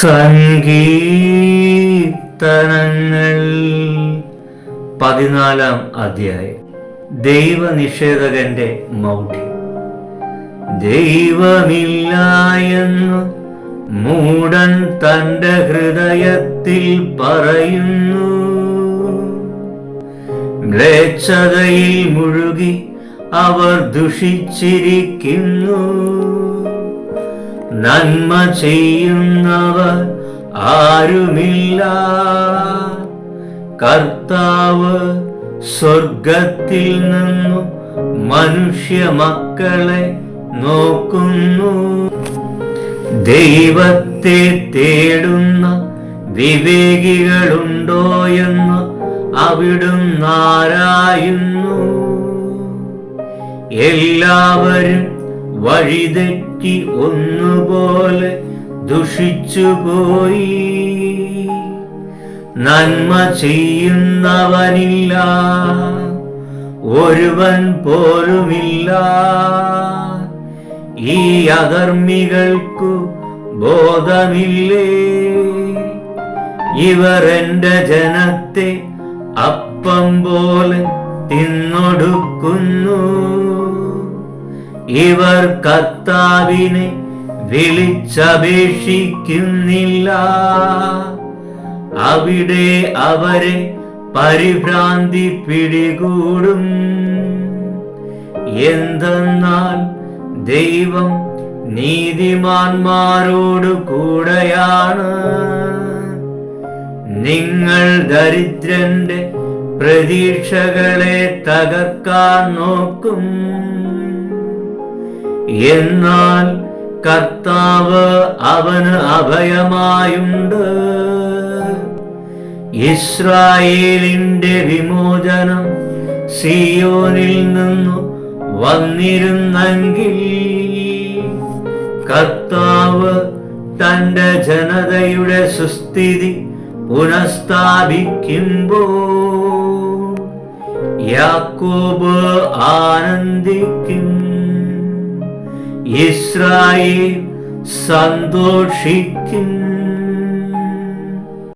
സങ്കീർത്തനങ്ങൾ പതിനാലാം അധ്യായം. ദൈവനിഷേധകന്റെ മൗഢ്യം. ദൈവമില്ല എന്ന് മൂടൻ തന്റെ ഹൃദയത്തിൽ പറയുന്നു. മ്ലേച്ഛതയിൽ മുഴുകി അവർ ദുഷിച്ചിരിക്കുന്നു. നന്മ ചെയ്യുന്നവർ ആരുമില്ല. കർത്താവ് സ്വർഗത്തിൽ നിന്നു മനുഷ്യ മക്കളെ നോക്കുന്നു. ദൈവത്തെ തേടുന്ന വിവേകികളുണ്ടോ എന്ന് അവിടുന്ന് എല്ലാവരും വഴിതെറ്റി ഒന്നുപോലെ ദുഷിച്ചുപോയി നന്മ ചെയ്യുന്നവനില്ല ഒരുവൻ പോലുമില്ല. ഈ അകർമ്മികൾക്കു ബോധമില്ലേ? ഇവർ എന്റെ ജനത്തെ അപ്പം പോലെ തിന്നൊടുക്കുന്നു. ഇവർ കർത്താവിനെ വിളിച്ചപേക്ഷിക്കുന്നില്ല. അവിടെ അവരെ പരിഭ്രാന്തി പിടികൂടും. എന്തെന്നാൽ ദൈവം നീതിമാന്മാരോട് കൂടെയാണ്. നിങ്ങൾ ദരിദ്രന്റെ പ്രതീക്ഷകളെ തകർക്കാൻ നോക്കും. എന്നാൽ കർത്താവ് അവന് അഭയമായുണ്ട്. ഇസ്രായേലിന്റെ വിമോചനം സിയോനിൽ നിന്നു വന്നിരുന്നെങ്കിൽ കർത്താവ് തന്റെ ജനതയുടെ സുസ്ഥിതി പുനഃസ്ഥാപിക്കുമ്പോ യാക്കോബ് ആനന്ദിക്കും ഇസ്രായേൽ സന്തോഷിക്കും